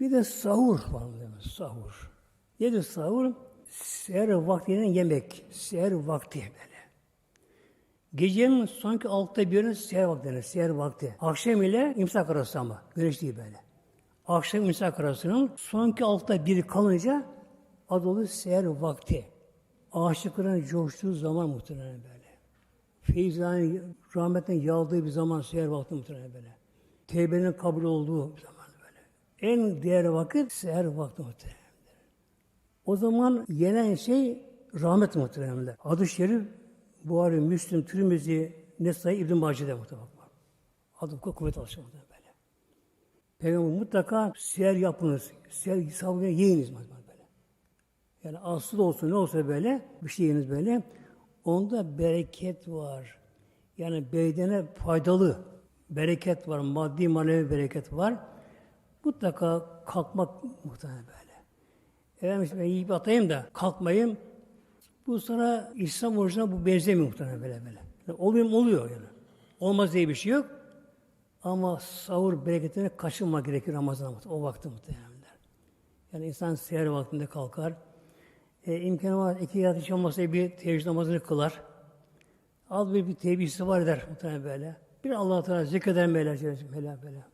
Bir de sahur var mi? Sahur. Nedir sahur? Seher vaktinin yemek. Seher vakti böyle. Gecenin sonki altta birinin seher vakti denir. Seher vakti. Akşam ile imsak arası ama. Güneş değil böyle. Akşam imsak arasının sonki altta biri kalınca adı olur seher vakti. Aşıkların coştuğu zaman muhtemelen böyle. Feyzanın rahmetten yağdığı bir zaman seher vakti muhtemelen böyle. Tevbenin kabul olduğu bir zaman. En değerli vakit seher vakti muhtemelen. O zaman yenen şey rahmet muhtemelen. Adı şerif Buhari, Müslim, Tirmizi, Nesai, İbn Mace'de muhtemelen. Adı kuvvet alışıyor böyle. Peygamber mutlaka siyer yapınız. Siyer hesabını yiyiniz böyle. Yani aslı da olsun ne olsa böyle bir şey yiyiniz böyle. Onda bereket var. Yani bedene faydalı bereket var. Maddi manevi bereket var. Mutlaka kalkmak muhtemelen böyle. Efendim ben yiyip atayım da kalkmayayım. Bu sana İslam orucuna bu benzemiyor muhtemelen böyle böyle. Yani oluyor oluyor yani. Olmaz diye bir şey yok. Ama sahur bereketine kaçınmak gerekir Ramazan o vakti muhtemelen. Yani insan seher vaktinde kalkar. E, imkanı var. iki yat hiç olmasa bir teheccüd namazını kılar. Az bir, bir tevhisi var der muhtemelen böyle. Bir Allah Teala zikreder böyle böyle böyle.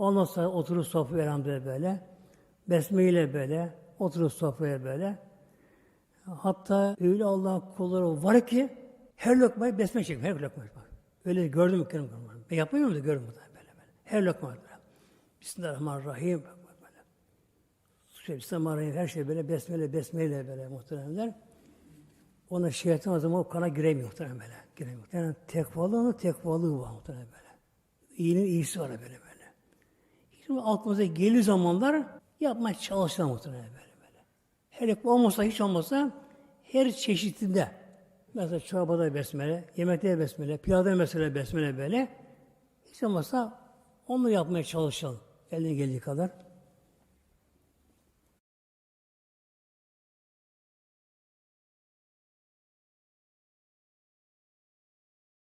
Ondan sonra oturur sofraya elhamdülillah böyle. Besmeyle böyle. Oturur sofraya böyle. Hatta öyle Allah kulları var ki her lokmayı besmele çekiyor. Her lokmayı. Bak. Öyle gördüm ki Ben yapmıyorum da gördüm böyle böyle. Her lokma böyle. Bismillahirrahmanirrahim. Böyle. Şey, Bismillahirrahmanirrahim. Her şey böyle besmele besmeyle böyle muhteremler. Ona şeytan o zaman o kana giremiyor muhtemelen böyle. Giremiyor. Yani tekvalığının tekvalığı var muhtemelen böyle. İyinin iyisi var böyle böyle. Şimdi aklımıza gelir zamanlar yapmaya çalışalım muhtemelen böyle böyle. Hele olmasa hiç olmasa her çeşitinde mesela çorbada besmele, yemekte besmele, pilavda mesela besmele böyle hiç olmazsa onu yapmaya çalışalım. Eline geldiği kadar.